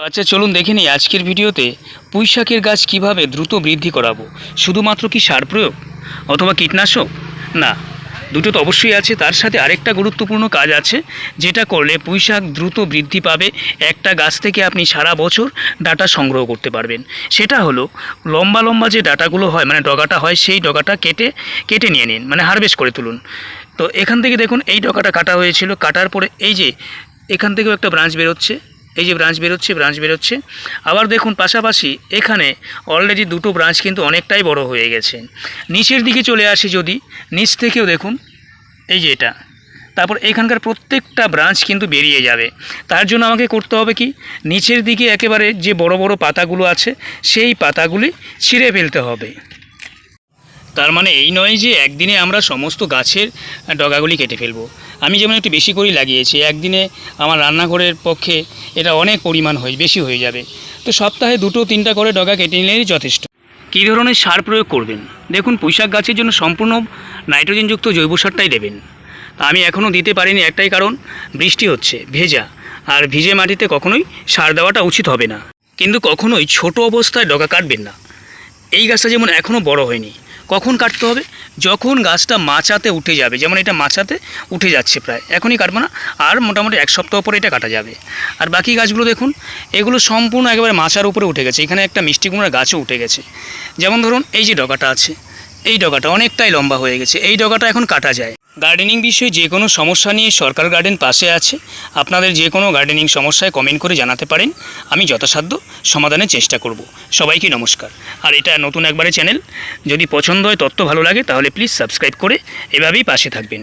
আচ্ছা চলুন দেখে নিই আজকের ভিডিওতে পুঁই শাকের গাছ কীভাবে দ্রুত বৃদ্ধি করাবো। শুধুমাত্র কি সার প্রয়োগ অথবা কীটনাশক? না, দুটো তো অবশ্যই আছে। তার সাথে আরেকটা গুরুত্বপূর্ণ কাজ আছে, যেটা করলে পুঁই শাক দ্রুত বৃদ্ধি পাবে। একটা গাছ থেকে আপনি সারা বছর ডাটা সংগ্রহ করতে পারবেন। সেটা হলো, লম্বা লম্বা যে ডাটাগুলো হয় মানে ডগাটা হয়, সেই ডগাটা কেটে কেটে নিয়ে নিন মানে হারভেস্ট করে তুলুন। তো এখান থেকে দেখুন, এই ডগাটা কাটা হয়েছিল। কাটার পরে এই যে, এখান থেকেও একটা ব্রাঞ্চ বেরোচ্ছে। এই যে ব্রাঞ্চ বেরোচ্ছে ব্রাঞ্চ বেরোচ্ছে। আবার দেখুন পাশাপাশি এখানে অলরেডি দুটো ব্রাঞ্চ কিন্তু অনেকটাই বড় হয়ে গেছে। নিচের দিকে চলে আসি যদি, নিচ থেকেও দেখুন, এই যে এটা। তারপর এখানকার প্রত্যেকটা ব্রাঞ্চ কিন্তু বেরিয়ে যাবে। তার জন্য আমাকে করতে হবে কি, নিচের দিকে একেবারে যে বড় বড় পাতাগুলো আছে, সেই পাতাগুলি ছিঁড়ে ফেলতে হবে। তার মানে এই নয় যে একদিনে আমরা সমস্ত গাছের ডগাগুলি কেটে ফেলব। আমি যেমন একটু বেশি করেই লাগিয়েছি, একদিনে আমার রান্নাঘরের পক্ষে এটা অনেক পরিমাণ হয়ে, বেশি হয়ে যাবে। তো সপ্তাহে দুটো, তিনটা করে ডগা কেটে নিলেই যথেষ্ট। কী ধরনের সার প্রয়োগ করবেন? দেখুন, পুঁইশাক গাছের জন্য সম্পূর্ণ নাইট্রোজেনযুক্ত জৈব সারটাই দেবেন। তা আমি এখনও দিতে পারিনি একটাই কারণ, বৃষ্টি হচ্ছে, ভেজা। আর ভিজে মাটিতে কখনোই সার দেওয়াটা উচিত হবে না। কিন্তু কখনোই ছোট অবস্থায় ডগা কাটবেন না। এই গাছটা যেমন এখনও বড় হয়নি কখন কাটতে হবে? যখন গাছটা মাচাতে উঠে যাবে, যেমন এটা মাচাতে উঠে যাচ্ছে প্রায়, এখনই কাটবো না, আর মোটামুটি এক সপ্তাহ পরে এটা কাটা যাবে। আর বাকি গাছগুলো দেখুন, এগুলো সম্পূর্ণ একেবারে মাচার উপরে উঠে গেছে, এখানে একটা মিষ্টি কুমড়ো গাছও উঠে গেছে। যেমন ধরুন, এই যে ডগাটা আছে এই ডগাটা অনেকটাই লম্বা হয়ে গেছে। এই ডগাটা এখন কাটা যায়। গার্ডেনিং বিষয়ে যে কোনো সমস্যা নিয়ে সরকার গার্ডেন পাশে আছে। আপনাদের যে কোনো গার্ডেনিং সমস্যায় কমেন্ট করে জানাতে পারেন। আমি যথাসাধ্য সমাধানের চেষ্টা করব। সবাইকে নমস্কার। আর এটা নতুন একবারে চ্যানেল যদি পছন্দ হয় তথ্য ভালো লাগে তাহলে প্লিজ সাবস্ক্রাইব করে এভাবেই পাশে থাকবেন।